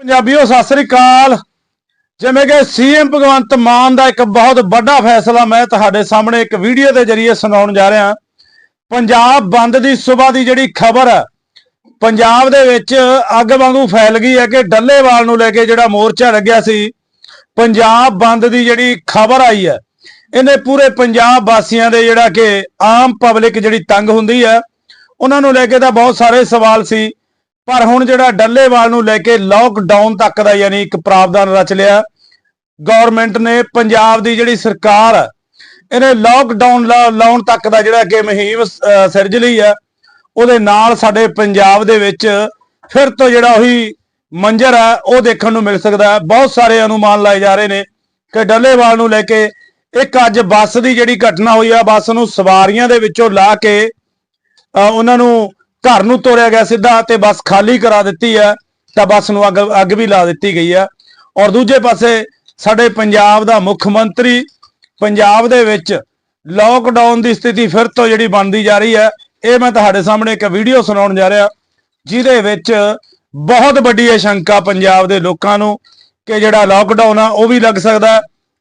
ਪੰਜਾਬੀਓ, ਸਤਿ ਸ੍ਰੀ ਅਕਾਲ। ਜਿਵੇਂ ਕਿ ਸੀਐਮ ਭਗਵੰਤ ਮਾਨ ਦਾ ਇੱਕ ਬਹੁਤ ਵੱਡਾ ਫੈਸਲਾ ਮੈਂ ਤੁਹਾਡੇ ਸਾਹਮਣੇ ਇੱਕ ਵੀਡੀਓ ਦੇ ਜ਼ਰੀਏ ਸੁਣਾਉਣ ਜਾ ਰਿਹਾ ਪੰਜਾਬ ਬੰਦ ਦੀ ਸਵੇਰ ਦੀ ਜਿਹੜੀ ਖਬਰ ਹੈ, ਪੰਜਾਬ ਦੇ ਵਿੱਚ ਅੱਗ ਵਾਂਗੂ ਫੈਲ ਗਈ ਹੈ ਕਿ ਡੱਲੇਵਾਲ ਨੂੰ ਲੈ ਕੇ ਜਿਹੜਾ ਮੋਰਚਾ ਲੱਗਿਆ ਸੀ, ਪੰਜਾਬ ਬੰਦ ਦੀ ਜਿਹੜੀ ਖਬਰ ਆਈ ਹੈ, ਇਹਨੇ ਪੂਰੇ ਪੰਜਾਬ ਵਾਸੀਆਂ ਦੇ ਜਿਹੜਾ ਕਿ ਆਮ ਪਬਲਿਕ ਜਿਹੜੀ ਤੰਗ ਹੁੰਦੀ ਹੈ, ਉਹਨਾਂ ਨੂੰ ਲੈ ਕੇ ਤਾਂ ਬਹੁਤ ਸਾਰੇ ਸਵਾਲ ਸੀ। ਪਰ ਹੁਣ ਜਿਹੜਾ ਡੱਲੇਵਾਲ ਨੂੰ ਲੈ ਕੇ ਲੋਕਡਾਊਨ ਤੱਕ ਦਾ ਯਾਨੀ ਇੱਕ ਪ੍ਰਾਵਧਾਨ ਰਚ ਲਿਆ ਗਵਰਨਮੈਂਟ ਨੇ ਪੰਜਾਬ ਦੀ ਜਿਹੜੀ ਸਰਕਾਰ ਹੈ ਇਹਨੇ ਲੋਕਡਾਊਨ ਲਾਉਣ ਤੱਕ ਦਾ ਜਿਹੜਾ ਕਿ ਮੁਹਿੰਮ ਸਿਰਜ ਲਈ ਹੈ ਉਹਦੇ ਨਾਲ ਸਾਡੇ ਪੰਜਾਬ ਦੇ ਵਿੱਚ ਫਿਰ ਤੋਂ ਜਿਹੜਾ ਉਹੀ ਮੰਜ਼ਰ ਹੈ ਉਹ ਦੇਖਣ ਨੂੰ ਮਿਲ ਸਕਦਾ ਹੈ। ਬਹੁਤ ਸਾਰੇ ਅਨੁਮਾਨ ਲਾਏ ਜਾ ਰਹੇ ਨੇ ਕਿ ਡੱਲੇਵਾਲ ਨੂੰ ਲੈ ਕੇ ਇੱਕ ਅੱਜ ਬੱਸ ਦੀ ਜਿਹੜੀ ਘਟਨਾ ਹੋਈ ਆ ਬੱਸ ਨੂੰ ਸਵਾਰੀਆਂ ਦੇ ਵਿੱਚੋਂ ਲਾ ਕੇ ਅ, ਉਹਨਾਂ ਨੂੰ ਘਰ ਨੂੰ ਤੋਰਿਆ ਗਿਆ ਸਿੱਧਾ ਤੇ ਬੱਸ ਖਾਲੀ ਕਰਾ ਦਿੱਤੀ ਹੈ, ਤਾਂ ਬੱਸ ਨੂੰ ਅੱਗ ਅੱਗ ਵੀ ਲਾ ਦਿੱਤੀ ਗਈ ਹੈ। ਔਰ ਦੂਜੇ ਪਾਸੇ ਸਾਡੇ ਪੰਜਾਬ ਦਾ ਮੁੱਖ ਮੰਤਰੀ ਪੰਜਾਬ ਦੇ ਵਿੱਚ ਲੋਕਡਾਊਨ ਦੀ ਸਥਿਤੀ ਫਿਰ ਤੋਂ ਜਿਹੜੀ ਬਣਦੀ ਜਾ ਰਹੀ ਹੈ, ਇਹ ਮੈਂ ਤੁਹਾਡੇ ਸਾਹਮਣੇ ਇੱਕ ਵੀਡੀਓ ਸੁਣਾਉਣ ਜਾ ਰਿਹਾ, ਜਿਹਦੇ ਵਿੱਚ ਬਹੁਤ ਵੱਡੀ ਆਸ਼ੰਕਾ ਪੰਜਾਬ ਦੇ ਲੋਕਾਂ ਨੂੰ ਕਿ ਜਿਹੜਾ ਲੋਕਡਾਊਨ ਆ, ਉਹ ਵੀ ਲੱਗ ਸਕਦਾ ਹੈ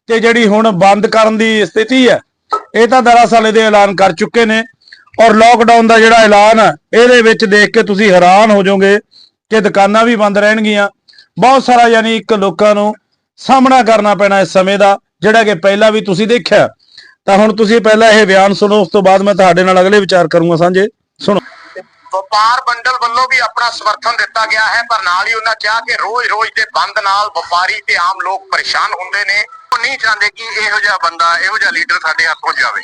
ਤੇ ਜਿਹੜੀ ਹੁਣ ਬੰਦ ਕਰਨ ਦੀ ਸਥਿਤੀ ਹੈ, ਇਹ ਤਾਂ ਦਰਅਸਲ ਇਹਦੇ ਐਲਾਨ ਕਰ ਚੁੱਕੇ ਨੇ। ਔਰ ਲੋਕਡਾਊਨ ਦਾ ਜਿਹੜਾ ਐਲਾਨ ਹੈ ਇਹਦੇ ਵਿੱਚ ਦੇਖ ਕੇ ਤੁਸੀਂ ਹੈਰਾਨ ਹੋ ਜਾਓਗੇ ਕਿ ਦੁਕਾਨਾਂ ਵੀ ਬੰਦ ਰਹਿਣਗੀਆਂ। ਬਹੁਤ ਸਾਰਾ ਯਾਨੀ ਇੱਕ ਲੋਕਾਂ ਨੂੰ ਸਾਹਮਣਾ ਕਰਨਾ ਪੈਣਾ ਇਸ ਸਮੇਂ ਦਾ, ਜਿਹੜਾ ਕਿ ਪਹਿਲਾਂ ਵੀ ਤੁਸੀਂ ਦੇਖਿਆ। ਤਾਂ ਹੁਣ ਤੁਸੀਂ ਪਹਿਲਾਂ ਇਹ ਬਿਆਨ ਸੁਣੋ, ਉਸ ਤੋਂ ਬਾਅਦ ਮੈਂ ਤੁਹਾਡੇ ਨਾਲ ਅਗਲੇ ਵਿਚਾਰ ਕਰੂੰਗਾ ਸਾਂਝੇ। ਸੁਣੋ। ਵਪਾਰ ਮੰਡਲ ਵੱਲੋਂ ਵੀ ਆਪਣਾ ਸਮਰਥਨ ਦਿੱਤਾ ਗਿਆ ਹੈ, ਪਰ ਨਾਲ ਹੀ ਉਹਨਾਂ ਕਿਹਾ ਕਿ ਰੋਜ਼-ਰੋਜ਼ ਦੇ ਬੰਦ ਨਾਲ ਵਪਾਰੀ ਤੇ ਆਮ ਲੋਕ ਪਰੇਸ਼ਾਨ ਹੁੰਦੇ ਨੇ। ਉਹ ਨਹੀਂ ਚਾਹੁੰਦੇ ਕਿ ਇਹੋ ਜਿਹਾ ਬੰਦਾ, ਇਹੋ ਜਿਹਾ ਲੀਡਰ ਸਾਡੇ ਹੱਥੋਂ ਜਾਵੇ।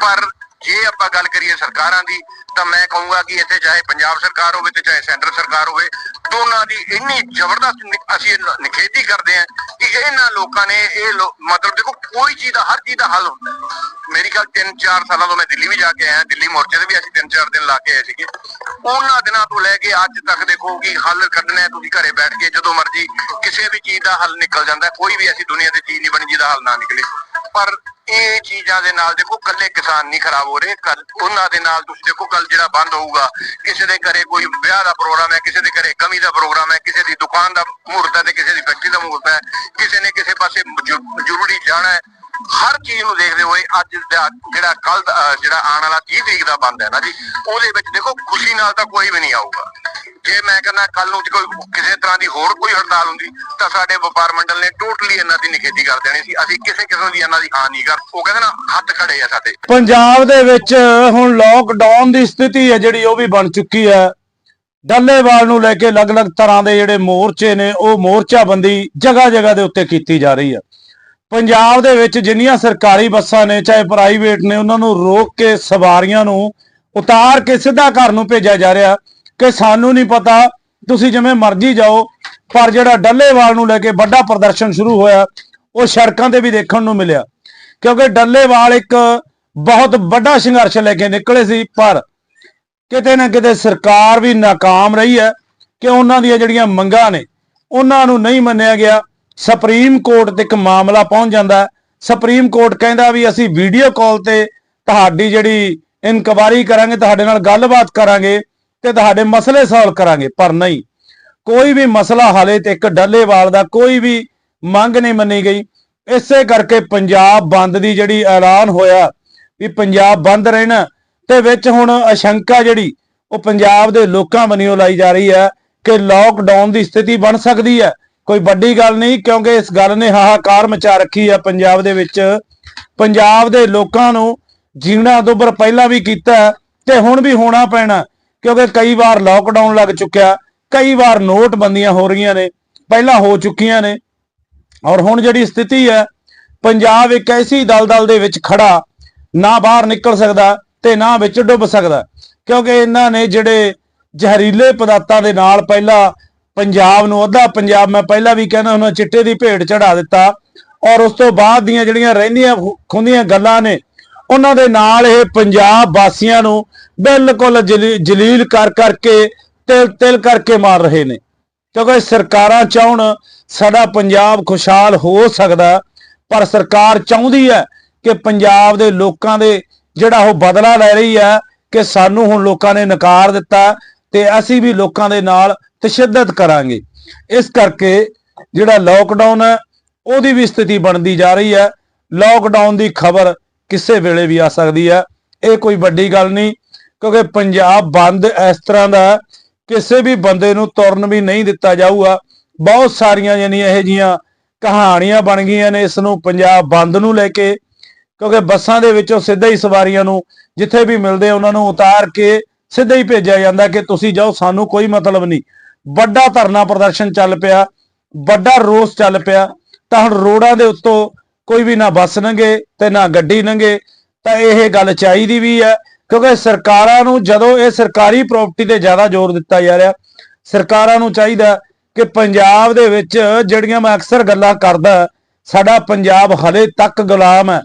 ਪਰ ਜੇ ਆਪਾਂ ਗੱਲ ਕਰੀਏ ਸਰਕਾਰਾਂ ਦੀ, ਤਾਂ ਮੈਂ ਕਹੂੰਗਾ ਕਿ ਇੱਥੇ ਚਾਹੇ ਪੰਜਾਬ ਸਰਕਾਰ ਹੋਵੇ ਤੇ ਚਾਹੇ ਸੈਂਟਰ ਸਰਕਾਰ ਹੋਵੇ, ਦੋਨਾਂ ਦੀ ਇੰਨੀ ਜ਼ਬਰਦਸਤ ਅਸੀਂ ਨਿਖੇਧੀ ਕਰਦੇ ਹਾਂ ਕਿ ਇਹਨਾਂ ਲੋਕਾਂ ਨੇ ਇਹ ਮਤਲਬ ਦੇਖੋ ਕੋਈ ਚੀਜ਼ ਦਾ, ਹਰ ਚੀਜ਼ ਦਾ ਹੱਲ ਹੁੰਦਾ। ਮੇਰੀ ਗੱਲ 3-4 ਸਾਲਾਂ ਤੋਂ ਮੈਂ ਦਿੱਲੀ ਵੀ ਜਾ ਕੇ ਆਇਆ, ਦਿੱਲੀ ਮੋਰਚੇ ਤੇ ਵੀ ਅਸੀਂ 3-4 ਦਿਨ ਲਾ ਕੇ ਆਏ ਸੀਗੇ। ਉਹਨਾਂ ਦਿਨਾਂ ਤੋਂ ਲੈ ਕੇ ਅੱਜ ਤੱਕ ਦੇਖੋ ਕਿ ਹੱਲ ਕੱਢਣਾ ਤੁਸੀਂ ਘਰੇ ਬੈਠ ਕੇ ਜਦੋਂ ਮਰਜ਼ੀ ਕਿਸੇ ਵੀ ਚੀਜ਼ ਦਾ ਹੱਲ ਨਿਕਲ ਜਾਂਦਾ, ਕੋਈ ਵੀ ਐਸੀ ਦੁਨੀਆ ਤੇ ਚੀਜ਼ ਨਹੀਂ ਬਣੀ ਜਿਹਦਾ ਹੱਲ ਨਾ ਨਿਕਲੇ। ਪਰ ਇਹ ਚੀਜ਼ਾਂ ਦੇ ਨਾਲ ਦੇਖੋ ਕੱਲੇ ਕਿਸਾਨ ਨਹੀਂ ਖਰਾਬ ਹੋ ਰਹੇ। ਕੱਲ ਉਹਨਾਂ ਦੇ ਨਾਲ ਤੁਸੀਂ ਦੇਖੋ ਕੱਲ ਜਿਹੜਾ ਬੰਦ ਹੋਊਗਾ, ਕਿਸੇ ਦੇ ਘਰੇ ਕੋਈ ਵਿਆਹ ਦਾ ਪ੍ਰੋਗਰਾਮ ਹੈ, ਕਿਸੇ ਦੇ ਘਰੇ ਕਮੀ ਦਾ ਪ੍ਰੋਗਰਾਮ ਹੈ, ਕਿਸੇ ਦੀ ਦੁਕਾਨ ਦਾ ਮਹੂਰਤ ਹੈ ਤੇ ਕਿਸੇ ਦੀ ਫੈਕਟਰੀ ਦਾ ਮਹੂਰਤ ਹੈ, ਕਿਸੇ ਨੇ ਕਿਸੇ ਪਾਸੇ ਜ਼ਰੂਰੀ ਜਾਣਾ ਹੈ ਹਰ ਚੀਜ਼ ਨੂੰ ਦੇਖਦੇ ਹੋਏ ਅੱਜ ਦਾ ਜਿਹੜਾ ਕੱਲ ਜਿਹੜਾ ਆਉਣ ਵਾਲਾ 30 ਤਰੀਕ ਦਾ ਬੰਦ ਹੈ ਨਾ ਜੀ, ਉਹਦੇ ਵਿੱਚ ਦੇਖੋ ਖੁਸ਼ੀ ਨਾਲ ਤਾਂ ਕੋਈ ਵੀ ਨਹੀਂ ਆਊਗਾ। ਜੇ ਮੈਂ ਕਹਿੰਦਾ ਕੱਲ ਨੂੰ ਕੋਈ ਕਿਸੇ ਤਰ੍ਹਾਂ ਦੀ ਹੋਰ ਕੋਈ ਹੜਤਾਲ ਹੁੰਦੀ, ਤਾਂ ਸਾਡੇ ਵਪਾਰ ਮੰਡਲ ਨੇ ਟੋਟਲੀ ਇਹਨਾਂ ਦੀ ਨਿਖੇਧੀ ਕਰ ਦੇਣੀ ਸੀ। ਅਸੀਂ ਕਿਸੇ ਕਿਸਮ ਦੀ ਇਹਨਾਂ ਦੀ ਹਾਨ ਨਹੀਂ ਕਰ, ਉਹ ਕਹਿੰਦੇ ਨਾ ਹੱਥ ਖੜੇ ਆ ਸਾਡੇ। ਪੰਜਾਬ ਦੇ ਵਿੱਚ ਹੁਣ ਲੋਕਡਾਊਨ ਦੀ ਸਥਿਤੀ ਹੈ ਜਿਹੜੀ, ਉਹ ਵੀ ਬਣ ਚੁੱਕੀ ਹੈ। ਡੱਲੇਵਾਲ ਨੂੰ ਲੈ ਕੇ ਅਲੱਗ-ਅਲੱਗ ਤਰ੍ਹਾਂ ਦੇ ਜਿਹੜੇ ਮੋਰਚੇ ਨੇ, ਉਹ ਮੋਰਚਾਬੰਦੀ ਜਗ੍ਹਾ-ਜਗ੍ਹਾ ਦੇ ਉੱਤੇ ਕੀਤੀ ਜਾ ਰਹੀ ਹੈ। ਪੰਜਾਬ ਦੇ ਵਿੱਚ ਜਿੰਨੀਆਂ ਸਰਕਾਰੀ ਬੱਸਾਂ ਨੇ, ਚਾਹੇ ਪ੍ਰਾਈਵੇਟ ਨੇ, ਉਹਨਾਂ ਨੂੰ ਰੋਕ ਕੇ ਸਵਾਰੀਆਂ ਨੂੰ ਉਤਾਰ ਕੇ ਸਿੱਧਾ ਘਰ ਨੂੰ ਭੇਜਿਆ ਜਾ ਰਿਹਾ ਕਿ ਸਾਨੂੰ ਨਹੀਂ ਪਤਾ, ਤੁਸੀਂ ਜਿਵੇਂ ਮਰਜ਼ੀ ਜਾਓ, ਪਰ ਜਿਹੜਾ ਡੱਲੇਵਾਲ ਨੂੰ ਲੈ ਕੇ ਵੱਡਾ ਪ੍ਰਦਰਸ਼ਨ ਸ਼ੁਰੂ ਹੋਇਆ, ਉਹ ਸੜਕਾਂ ਤੇ ਵੀ ਦੇਖਣ ਨੂੰ ਮਿਲਿਆ। ਕਿਉਂਕਿ ਡੱਲੇਵਾਲ ਇੱਕ ਬਹੁਤ ਵੱਡਾ ਸੰਘਰਸ਼ ਲੈ ਕੇ ਨਿਕਲੇ ਸੀ, ਪਰ ਕਿਤੇ ਨਾ ਕਿਤੇ ਸਰਕਾਰ ਵੀ ਨਾਕਾਮ ਰਹੀ ਹੈ ਕਿ ਉਹਨਾਂ ਦੀਆਂ ਜਿਹੜੀਆਂ ਮੰਗਾਂ ਨੇ, ਉਹਨਾਂ ਨੂੰ ਨਹੀਂ ਮੰਨਿਆ ਗਿਆ। ਸੁਪਰੀਮ ਕੋਰਟ ਤੇ ਇੱਕ ਮਾਮਲਾ ਪਹੁੰਚ ਜਾਂਦਾ ਸੁਪਰੀਮ ਕੋਰਟ ਕਹਿੰਦਾ ਵੀ ਅਸੀਂ ਵੀਡੀਓ ਕਾਲ ਤੇ ਤੁਹਾਡੀ ਜਿਹੜੀ ਇਨਕੁਆਰੀ ਕਰਾਂਗੇ, ਤੁਹਾਡੇ ਨਾਲ ਗੱਲਬਾਤ ਕਰਾਂਗੇ ਤੇ ਤੁਹਾਡੇ ਮਸਲੇ ਸੋਲਵ ਕਰਾਂਗੇ, ਪਰ ਨਹੀਂ। ਕੋਈ ਵੀ ਮਸਲਾ ਹਾਲੇ ਤੱਕ ਡੱਲੇਵਾਲ ਦਾ ਕੋਈ ਵੀ ਮੰਗ ਨਹੀਂ ਮੰਨੀ ਗਈ। ਇਸੇ ਕਰਕੇ ਪੰਜਾਬ ਬੰਦ ਦੀ ਜਿਹੜੀ ਐਲਾਨ ਹੋਇਆ ਵੀ ਪੰਜਾਬ ਬੰਦ ਰਹਿਣਾ ਤੇ ਵਿੱਚ ਹੁਣ ਆਸ਼ੰਕਾ ਜਿਹੜੀ, ਉਹ ਪੰਜਾਬ ਦੇ ਲੋਕਾਂ ਵੱਲੋਂ ਲਾਈ ਜਾ ਰਹੀ ਹੈ ਕਿ ਲੋਕਡਾਊਨ ਦੀ ਸਥਿਤੀ ਬਣ ਸਕਦੀ ਹੈ। ਕੋਈ ਵੱਡੀ ਗੱਲ ਨਹੀਂ, ਕਿਉਂਕਿ ਇਸ ਗੱਲ ਨੇ ਹਾਹਾਕਾਰ ਮਚਾ ਰੱਖੀ ਹੈ ਪੰਜਾਬ ਦੇ ਵਿੱਚ। ਪੰਜਾਬ ਦੇ ਲੋਕਾਂ ਨੂੰ ਜੀਣਾ ਦੁੱਭਰ ਪਹਿਲਾਂ ਵੀ ਕੀਤਾ ਤੇ ਹੁਣ ਵੀ ਹੋਣਾ ਪੈਣਾ ਕਿਉਂਕਿ ਕਈ ਵਾਰ ਲੋਕਡਾਊਨ ਲੱਗ ਚੁੱਕਿਆ, ਕਈ ਵਾਰ ਨੋਟਬੰਦੀਆਂ ਹੋ ਰਹੀਆਂ ਨੇ, ਪਹਿਲਾਂ ਹੋ ਚੁੱਕੀਆਂ ਨੇ। ਔਰ ਹੁਣ ਜਿਹੜੀ ਸਥਿਤੀ ਹੈ, ਪੰਜਾਬ ਇੱਕ ਐਸੀ ਦਲਦਲ ਦੇ ਵਿੱਚ ਖੜਾ, ਨਾ ਬਾਹਰ ਨਿਕਲ ਸਕਦਾ ਤੇ ਨਾ ਵਿੱਚ ਡੁੱਬ ਸਕਦਾ। ਕਿਉਂਕਿ ਇਹਨਾਂ ਨੇ ਜਿਹੜੇ ਜ਼ਹਿਰੀਲੇ ਪਦਾਰਥਾਂ ਦੇ ਨਾਲ ਪਹਿਲਾਂ ਪੰਜਾਬ ਨੂੰ ਅੱਧਾ ਪੰਜਾਬ, ਮੈਂ ਪਹਿਲਾਂ ਵੀ ਕਹਿੰਦਾ ਉਹਨਾਂ ਚਿੱਟੇ ਦੀ ਭੇਟ ਚੜਾ ਦਿੱਤਾ। ਔਰ ਉਸ ਤੋਂ ਬਾਅਦ ਦੀਆਂ ਜਿਹੜੀਆਂ ਰਹਿੰਦੀਆਂ ਖੁ- ਖੁੰਦੀਆਂ ਗੱਲਾਂ ਨੇ, ਉਹਨਾਂ ਦੇ ਨਾਲ ਇਹ ਪੰਜਾਬ ਵਾਸੀਆਂ ਨੂੰ ਬਿਲਕੁਲ ਜਲੀ- ਜਲੀਲ ਕਰ ਕਰਕੇ, ਤਿਲ ਤਿਲ ਕਰਕੇ ਮਾਰ ਰਹੇ ਨੇ। ਕਿਉਂਕਿ ਸਰਕਾਰਾਂ ਚਾਹਣ ਸਾਡਾ ਪੰਜਾਬ ਖੁਸ਼ਹਾਲ ਹੋ ਸਕਦਾ, ਪਰ ਸਰਕਾਰ ਚਾਹੁੰਦੀ ਹੈ ਕਿ ਪੰਜਾਬ ਦੇ ਲੋਕਾਂ ਦੇ ਜਿਹੜਾ ਉਹ ਬਦਲਾ ਲੈ ਰਹੀ ਹੈ, ਕਿ ਸਾਨੂੰ ਹੁਣ ਲੋਕਾਂ ਨੇ ਨਕਾਰ ਦਿੱਤਾ ਤੇ ਅਸੀਂ ਵੀ ਲੋਕਾਂ ਦੇ ਨਾਲ ਤਸ਼ੱਦਦ ਕਰਾਂਗੇ। ਇਸ ਕਰਕੇ ਜਿਹੜਾ ਲੋਕਡਾਊਨ ਹੈ, ਉਹਦੀ ਵੀ ਸਥਿਤੀ ਬਣਦੀ ਜਾ ਰਹੀ ਹੈ। ਲੋਕਡਾਊਨ ਦੀ ਖਬਰ ਕਿਸੇ ਵੇਲੇ ਵੀ ਆ ਸਕਦੀ ਹੈ। ਇਹ ਕੋਈ ਵੱਡੀ ਗੱਲ ਨਹੀਂ, ਕਿਉਂਕਿ ਪੰਜਾਬ ਬੰਦ ਇਸ ਤਰ੍ਹਾਂ ਦਾ ਕਿਸੇ ਵੀ ਬੰਦੇ ਨੂੰ ਤੁਰਨ ਵੀ ਨਹੀਂ ਦਿੱਤਾ ਜਾਊਗਾ। ਬਹੁਤ ਸਾਰੀਆਂ ਯਾਨੀ ਇਹ ਜੀਆਂ ਕਹਾਣੀਆਂ ਬਣ ਗਈਆਂ ਨੇ, ਇਸ ਨੂੰ ਪੰਜਾਬ ਬੰਦ ਨੂੰ ਲੈ ਕੇ, ਕਿਉਂਕਿ ਬੱਸਾਂ ਦੇ ਵਿੱਚੋਂ ਸਿੱਧਾ ਹੀ ਸਵਾਰੀਆਂ ਨੂੰ ਜਿੱਥੇ ਵੀ ਮਿਲਦੇ ਉਹਨਾਂ ਨੂੰ ਉਤਾਰ ਕੇ ਸਿੱਧਾ ਹੀ ਭੇਜਿਆ ਜਾਂਦਾ ਕਿ ਤੁਸੀਂ ਜਾਓ, ਸਾਨੂੰ ਕੋਈ ਮਤਲਬ ਨਹੀਂ। ਵੱਡਾ ਧਰਨਾ ਪ੍ਰਦਰਸ਼ਨ ਚੱਲ ਪਿਆ, ਵੱਡਾ ਰੋਸ ਚੱਲ ਪਿਆ, ਤਾਂ ਹੁਣ ਰੋਡਾਂ ਦੇ ਉੱਤੋਂ ਕੋਈ ਵੀ ਨਾ ਬੱਸ ਲੰਘੇ ਤੇ ਨਾ ਗੱਡੀ ਲੰਘੇ ਤਾਂ ਇਹ ਗੱਲ ਚਾਹੀਦੀ ਵੀ ਹੈ, ਕਿਉਂਕਿ ਸਰਕਾਰਾਂ ਨੂੰ ਜਦੋਂ ਇਹ ਸਰਕਾਰੀ ਪ੍ਰਾਪਰਟੀ ਤੇ ਜ਼ਿਆਦਾ ਜ਼ੋਰ ਦਿੱਤਾ ਜਾ ਰਿਹਾ, ਸਰਕਾਰਾਂ ਨੂੰ ਚਾਹੀਦਾ ਕਿ ਪੰਜਾਬ ਦੇ ਵਿੱਚ ਜਿਹੜੀਆਂ ਮੈਂ ਅਕਸਰ ਗੱਲਾਂ ਕਰਦਾ, ਸਾਡਾ ਪੰਜਾਬ ਹਲੇ ਤੱਕ ਗੁਲਾਮ ਹੈ।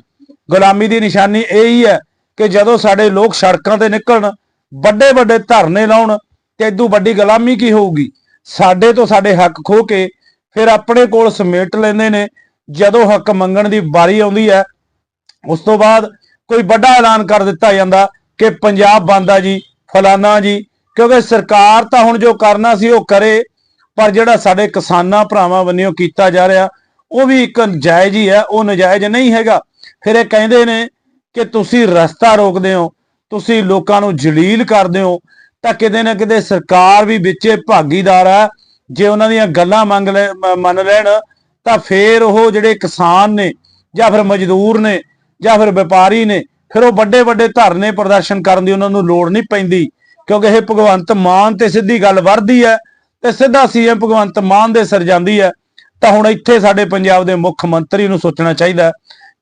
ਗੁਲਾਮੀ ਦੀ ਨਿਸ਼ਾਨੀ ਇਹ ਹੀ ਹੈ ਕਿ ਜਦੋਂ ਸਾਡੇ ਲੋਕ ਸੜਕਾਂ ਤੇ ਨਿਕਲਣ ਵੱਡੇ ਵੱਡੇ ਧਰਨੇ ਲਾਉਣ ਤੇ ਇਦੋਂ ਵੱਡੀ ਗੁਲਾਮੀ ਕੀ ਹੋਊਗੀ? ਸਾਡੇ ਤੋਂ ਸਾਡੇ ਹੱਕ ਖੋ ਕੇ ਫਿਰ ਆਪਣੇ ਕੋਲ ਸਮੇਟ ਲੈਂਦੇ ਨੇ। ਜਦੋਂ ਹੱਕ ਮੰਗਣ ਦੀ ਵਾਰੀ ਆਉਂਦੀ ਹੈ, ਉਸ ਤੋਂ ਬਾਅਦ ਕੋਈ ਵੱਡਾ ਐਲਾਨ ਕਰ ਦਿੱਤਾ ਜਾਂਦਾ ਕਿ ਪੰਜਾਬ ਬੰਦ ਆ ਜੀ, ਫਲਾਨਾ ਜੀ, ਕਿਉਂਕਿ ਸਰਕਾਰ ਤਾਂ ਹੁਣ ਜੋ ਕਰਨਾ ਸੀ ਉਹ ਕਰੇ, ਪਰ ਜਿਹੜਾ ਸਾਡੇ ਕਿਸਾਨਾਂ ਭਰਾਵਾਂ ਵੱਲੋਂ ਕੀਤਾ ਜਾ ਰਿਹਾ, ਉਹ ਵੀ ਇੱਕ ਜਾਇਜ਼ ਹੀ ਹੈ, ਉਹ ਨਜਾਇਜ਼ ਨਹੀਂ ਹੈਗਾ। ਫਿਰ ਇਹ ਕਹਿੰਦੇ ਨੇ ਕਿ ਤੁਸੀਂ ਰਸਤਾ ਰੋਕਦੇ ਹੋ ਤੁਸੀਂ ਲੋਕਾਂ ਨੂੰ ਜਲੀਲ ਕਰਦੇ ਹੋ, ਤਾਂ ਕਿਤੇ ਨਾ ਕਿਤੇ ਸਰਕਾਰ ਵੀ ਵਿੱਚੇ ਭਾਗੀਦਾਰ ਹੈ ਜੇ ਉਹਨਾਂ ਦੀਆਂ ਗੱਲਾਂ ਮੰਗ ਲੈ ਮੰਨ ਲੈਣ, ਤਾਂ ਫੇਰ ਉਹ ਜਿਹੜੇ ਕਿਸਾਨ ਨੇ, ਜਾਂ ਫਿਰ ਮਜ਼ਦੂਰ ਨੇ, ਜਾਂ ਫਿਰ ਵਪਾਰੀ ਨੇ, ਫਿਰ ਉਹ ਵੱਡੇ ਵੱਡੇ ਧਰਨੇ ਪ੍ਰਦਰਸ਼ਨ ਕਰਨ ਦੀ ਉਹਨਾਂ ਨੂੰ ਲੋੜ ਨਹੀਂ ਪੈਂਦੀ, ਕਿਉਂਕਿ ਇਹ ਭਗਵੰਤ ਮਾਨ ਤੇ ਸਿੱਧੀ ਗੱਲ ਵਰਦੀ ਹੈ ਤੇ ਸਿੱਧਾ ਸੀਐਮ ਭਗਵੰਤ ਮਾਨ ਦੇ ਸਿਰ ਜਾਂਦੀ ਹੈ। ਤਾਂ ਹੁਣ ਇੱਥੇ ਸਾਡੇ ਪੰਜਾਬ ਦੇ ਮੁੱਖ ਮੰਤਰੀ ਨੂੰ ਸੋਚਣਾ ਚਾਹੀਦਾ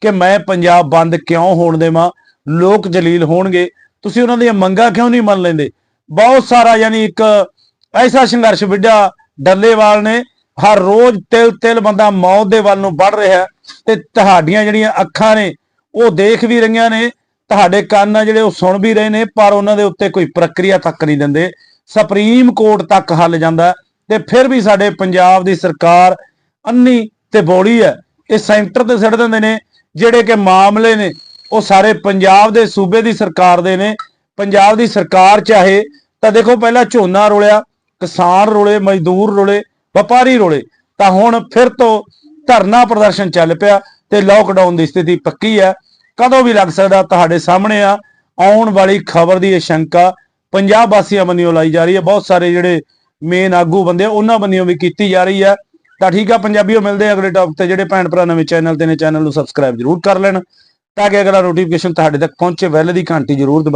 ਕਿ ਮੈਂ ਪੰਜਾਬ ਬੰਦ ਕਿਉਂ ਹੋਣ ਦੇਵਾਂ? ਲੋਕ ਜਲੀਲ ਹੋਣਗੇ। ਤੁਸੀਂ ਉਹਨਾਂ ਦੀਆਂ ਮੰਗਾਂ ਕਿਉਂ ਨਹੀਂ ਮੰਨ ਲੈਂਦੇ? ਬਹੁਤ ਸਾਰਾ ਯਾਨੀ ਇੱਕ ਐਸਾ ਸੰਘਰਸ਼ ਵਿੱਢਿਆ ਡੱਲੇਵਾਲ ਨੇ। ਹਰ ਰੋਜ਼ ਤਿਲ ਤਿਲ ਬੰਦਾ ਮੌਤ ਦੇ ਵੱਲ ਨੂੰ ਵੱਧ ਰਿਹਾ ਤੇ ਤੁਹਾਡੀਆਂ ਜਿਹੜੀਆਂ ਅੱਖਾਂ ਨੇ, ਉਹ ਦੇਖ ਵੀ ਰਹੀਆਂ ਨੇ। ਤੁਹਾਡੇ ਕੰਨ ਆ ਜਿਹੜੇ, ਉਹ ਸੁਣ ਵੀ ਰਹੇ ਨੇ, ਪਰ ਉਹਨਾਂ ਦੇ ਉੱਤੇ ਕੋਈ ਪ੍ਰਕਿਰਿਆ ਤੱਕ ਨਹੀਂ ਦਿੰਦੇ। ਸੁਪਰੀਮ ਕੋਰਟ ਤੱਕ ਹੱਲ ਜਾਂਦਾ ਤੇ ਫਿਰ ਵੀ ਸਾਡੇ ਪੰਜਾਬ ਦੀ ਸਰਕਾਰ ਅੰਨੀ ਤੇ ਬੋੜੀ ਹੈ। ਇਹ ਸੈਂਟਰ ਤੇ ਸਿੱਟ ਦਿੰਦੇ ਨੇ, ਜਿਹੜੇ ਕਿ ਮਾਮਲੇ ਨੇ ਉਹ ਸਾਰੇ ਪੰਜਾਬ ਦੇ ਸੂਬੇ ਦੀ ਸਰਕਾਰ ਦੇ ਨੇ ਪੰਜਾਬ ਦੀ ਸਰਕਾਰ ਚਾਹੇ ਤਾਂ ਦੇਖੋ ਪਹਿਲਾਂ ਝੋਨਾ ਰੋਲਿਆ ਕਿਸਾਨ ਰੋਲੇ ਮਜ਼ਦੂਰ ਰੋਲੇ ਵਪਾਰੀ ਰੋਲੇ ਤਾਂ ਹੁਣ ਫਿਰ ਤੋਂ ਧਰਨਾ ਪ੍ਰਦਰਸ਼ਨ ਚੱਲ ਪਿਆ ਤੇ ਲੋਕਡਾਊਨ ਦੀ ਸਥਿਤੀ ਪੱਕੀ ਹੈ। ਕਦੋਂ ਵੀ ਲੱਗ ਸਕਦਾ ਤੁਹਾਡੇ ਸਾਹਮਣੇ ਆ ਆਉਣ ਵਾਲੀ ਖਬਰ ਦੀ ਇਹ ਸ਼ੰਕਾ ਪੰਜਾਬ ਵਾਸੀਆਂ ਵੱਲੋਂ ਲਾਈ ਜਾ ਰਹੀ ਹੈ। ਬਹੁਤ ਸਾਰੇ ਜਿਹੜੇ ਮੇਨ ਆਗੂ ਬੰਦੇ ਆ, ਉਹਨਾਂ ਵੱਲੋਂ ਵੀ ਕੀਤੀ ਜਾ ਰਹੀ ਹੈ। ਤਾਂ ਠੀਕ ਆ ਪੰਜਾਬੀਓ ਮਿਲਦੇ ਅਗਲੇ ਟੌਪਿਕ ਤੇ। ਜਿਹੜੇ ਭੈਣ ਭਰਾ ਨਵੇਂ ਚੈਨਲ ਤੇ ਨੇ ਚੈਨਲ ਨੂੰ ਸਬਸਕ੍ਰਾਈਬ ਜਰੂਰ ਕਰ ਲੈਣ। ਤਾਂ ਕਿ ਅਗਲਾ ਨੋਟੀਫਿਕੇਸ਼ਨ ਤੁਹਾਡੇ ਤੱਕ ਪਹੁੰਚੇ। ਵੈਲ ਦੀ ਘੰਟੀ ਜਰੂਰ ਦਬਾ